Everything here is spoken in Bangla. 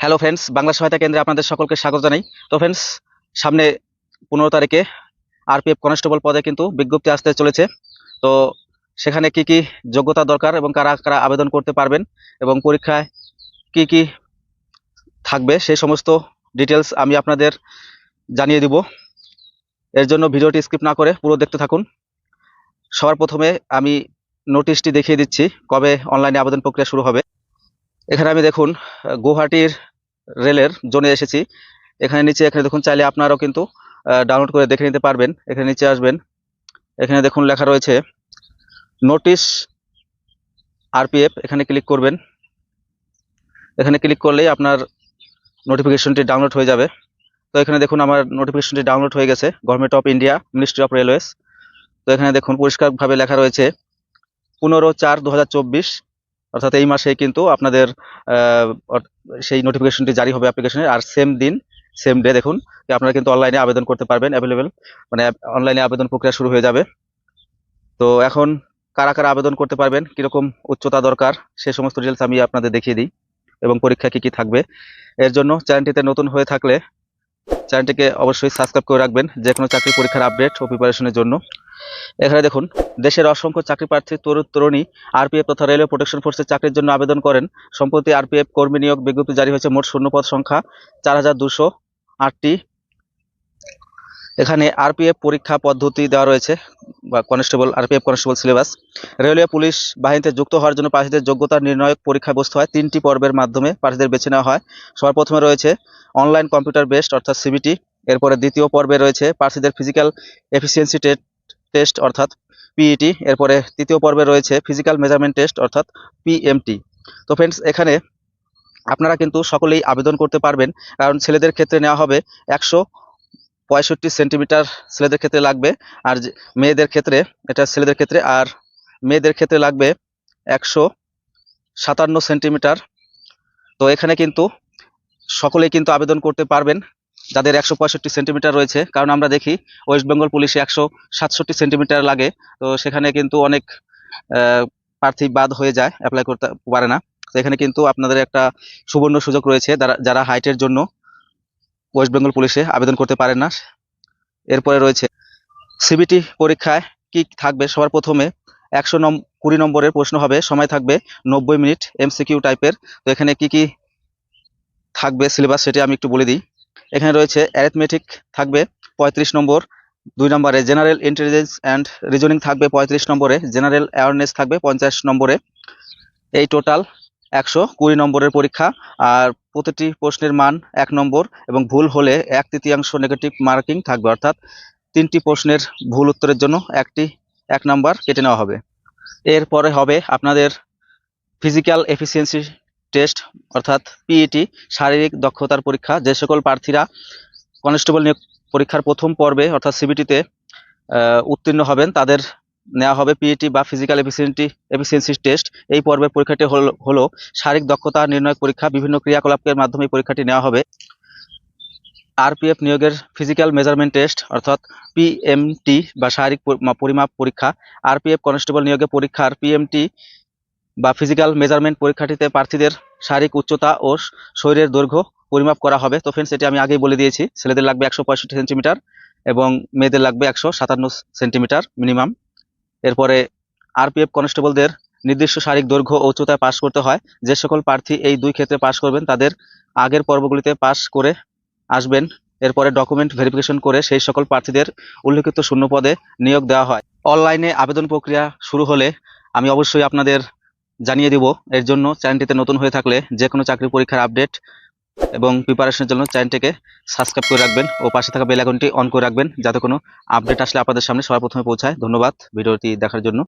হ্যালো ফ্রেন্ডস বাংলা সহায়তা কেন্দ্রে আপনাদের সকলকে স্বাগত জানাই। তো ফ্রেন্ডস সামনে পনেরো তারিখে আরপিএফ কনস্টেবল পদে কিন্তু বিজ্ঞপ্তি আসতে চলেছে। তো সেখানে কি কি যোগ্যতা দরকার এবং কারা কারা আবেদন করতে পারবেন এবং পরীক্ষায় কি কি থাকবে সেই সমস্ত ডিটেলস আমি আপনাদের জানিয়ে দিব। এর জন্য ভিডিওটি স্কিপ না করে পুরো দেখতে থাকুন। সবার প্রথমে আমি নোটিশটি দেখিয়ে দিচ্ছি কবে অনলাইনে আবেদন প্রক্রিয়া শুরু হবে। এখানে আমি দেখুন গুয়াহাটির রেলের জোনে এসেছি। এখানে নিচে, এখানে দেখুন, চাইলে আপনারাও কিন্তু ডাউনলোড করে দেখে নিতে পারবেন। এখানে নিচে আসবেন। এখানে দেখুন লেখা রয়েছে নোটিশ আরপিএফ এখানে ক্লিক করবেন। এখানে ক্লিক করলেই আপনার নোটিফিকেশনটি ডাউনলোড হয়ে যাবে। তো এখানে দেখুন, আমার নোটিফিকেশনটি ডাউনলোড হয়ে গেছে government of India ministry of railways তো এখানে দেখুন, পরিষ্কারভাবে লেখা রয়েছে, পনেরো চার দু অর্থাৎ এই মাসে কিন্তু আপনাদের সেই নোটিফিকেশনটি জারি হবে অ্যাপ্লিকেশনের আর সেম দিন সেম ডে দেখুন আপনারা কিন্তু অনলাইনে আবেদন করতে পারবেন অ্যাভেলেবেল মানে অনলাইনে আবেদন প্রক্রিয়া শুরু হয়ে যাবে। তো এখন কারা কারা আবেদন করতে পারবেন, কীরকম উচ্চতা দরকার, সে সমস্ত ডিটেলস আমি আপনাদের দেখিয়ে দিই। এবং পরীক্ষা কি কি থাকবে। এর জন্য চ্যানেলটিতে নতুন হয়ে থাকলে চ্যানেলটিকে অবশ্যই সাবস্ক্রাইব করে রাখবেন যে কোনো চাকরি পরীক্ষার আপডেট ও প্রিপারেশনের জন্য। এখানে দেখুন, দেশের অসংখ্য চাকরি প্রার্থী, তরুণ, তরুণী আরপিএফ তথা রেলওয়ে প্রোটেকশন ফোর্সের চাকরির জন্য আবেদন করেন। সম্প্রতি আরপিএফ কর্মী নিয়োগ বিজ্ঞপ্তি জারি হয়েছে মোট শূন্যপদ সংখ্যা, চার হাজার দুশো আটটি। এখানে আরপিএফ পরীক্ষা পদ্ধতি দেওয়া রয়েছে, বা constable, RPF constable syllabus. Railway police বাহিনীতে যুক্ত হওয়ার জন্য প্রার্থীদের যোগ্যতা নির্ণায়ক পরীক্ষা বসতে হয়। তিনটি পর্বের মাধ্যমে প্রার্থীদের বেছে নেওয়া হয়। সবার প্রথমে রয়েছে অনলাইন কম্পিউটার বেসড অর্থাৎ সিবিটি এরপরে দ্বিতীয় পর্বে রয়েছে প্রার্থীদের ফিজিক্যাল এফিসিয়েন্সি টেস্ট অর্থাৎ পিইটি এরপরে তৃতীয় পর্বে রয়েছে ফিজিক্যাল মেজারমেন্ট টেস্ট অর্থাৎ পিএমটি তো ফ্রেন্ডস এখানে আপনারা কিন্তু সকলেই আবেদন করতে পারবেন। কারণ ছেলেদের ক্ষেত্রে নেওয়া হবে একশো পঁয়ষট্টি সেন্টিমিটার ছেলেদের ক্ষেত্রে লাগবে, আর মেয়েদের ক্ষেত্রে, এটা ছেলেদের ক্ষেত্রে, আর মেয়েদের ক্ষেত্রে লাগবে একশো সাতান্ন সেন্টিমিটার। তো এখানে কিন্তু সকলেই কিন্তু আবেদন করতে পারবেন, যাদের একশো পঁয়ষট্টি সেন্টিমিটার রয়েছে। কারণ আমরা দেখি ওয়েস্ট বেঙ্গল পুলিশে একশো সাতষট্টি সেন্টিমিটার লাগে, তো সেখানে কিন্তু অনেক প্রার্থী বাদ হয়ে যায় অ্যাপ্লাই করতে পারে না। তো এখানে কিন্তু আপনাদের একটা সুবর্ণ সুযোগ রয়েছে, যারা হাইটের জন্য ওয়েস্ট বেঙ্গল পুলিশে আবেদন করতে পারেন না। এরপরে রয়েছে সিবিটি পরীক্ষায় কি থাকবে? সবার প্রথমে একশো নম, কুড়ি নম্বরের প্রশ্ন হবে, সময় থাকবে নব্বই মিনিট এমসিকিউ টাইপের তো এখানে কি কি থাকবে সিলেবাস সেটি আমি একটু বলে দিই। এখানে রয়েছে অ্যারেথমেটিক থাকবে পঁয়ত্রিশ নম্বর, দুই নম্বরে জেনারেল ইন্টেলিজেন্স অ্যান্ড রিজনিং থাকবে পঁয়ত্রিশ নম্বরে জেনারেল অ্যাওয়ারনেস থাকবে পঞ্চাশ নম্বরে। এই টোটাল একশো কুড়ি নম্বরের পরীক্ষা, আর প্রতিটি প্রশ্নের মান এক নম্বর এবং ভুল হলে এক তৃতীয়াংশ নেগেটিভ মার্কিং থাকবে, অর্থাৎ তিনটি প্রশ্নের ভুল উত্তরের জন্য একটি, এক নাম্বার কেটে নেওয়া হবে। এরপরে হবে আপনাদের ফিজিক্যাল এফিসিয়েন্সি টেস্ট অর্থাৎ পিইটি শারীরিক দক্ষতার পরীক্ষা। যে সকল প্রার্থীরা কনস্টেবল নিয়োগ পরীক্ষার প্রথম পর্বে, অর্থাৎ সিবিটিতে উত্তীর্ণ হবেন, তাদের নেওয়া হবে পিইটি বা ফিজিক্যাল এফিসিয়েন্টি এফিসিয়েন্সি টেস্ট এই পর্বের পরীক্ষাটি হল- হলো শারীরিক দক্ষতা নির্ণয় পরীক্ষা, বিভিন্ন ক্রিয়াকলাপের মাধ্যমে পরীক্ষাটি নেওয়া হবে। আরপিএফ নিয়োগের ফিজিক্যাল মেজারমেন্ট টেস্ট অর্থাৎ পিএমটি বা শারীরিক পরিমাপ পরীক্ষা। আরপিএফ কনস্টেবল নিয়োগে পরীক্ষার পিএমটি বা ফিজিক্যাল মেজারমেন্ট পরীক্ষাটিতে প্রার্থীদের শারীরিক উচ্চতা ও শরীরের দৈর্ঘ্য পরিমাপ করা হবে। তো ফ্রেন্ডস এটি আমি আগেই বলে দিয়েছি। ছেলেদের লাগবে একশো পঁয়ষট্টি সেন্টিমিটার এবং মেয়েদের লাগবে একশো সাতান্ন সেন্টিমিটার মিনিমাম। এরপরে আরপিএফ কনস্টেবলদের নির্দিষ্ট শারীরিক দৈর্ঘ্য ও উচ্চতায় পাশ করতে হয়। যে সকল প্রার্থী এই দুই ক্ষেত্রে পাশ করবেন, তাদের আগের পর্বগুলিতে পাশ করে আসবেন। এরপরে ডকুমেন্ট ভেরিফিকেশন করে সেই সকল প্রার্থীদের উল্লেখিত শূন্য পদে নিয়োগ দেওয়া হয়। অনলাইনে আবেদন প্রক্রিয়া শুরু হলে আমি অবশ্যই আপনাদের জানিয়ে দিব। এর জন্য চ্যানেলটিতে নতুন হয়ে থাকলে যে কোনো চাকরি পরীক্ষার আপডেট এবং প্রিপারেশনের জন্য চ্যানেলটিকে সাবস্ক্রাইব করে রাখবেন ও পাশে থাকা বেল আইকনটি অন করে রাখবেন যাতে কোনো আপডেট আসলে আপনাদের সামনে সবার প্রথমে পৌঁছায়। ধন্যবাদ ভিডিওটি দেখার জন্য।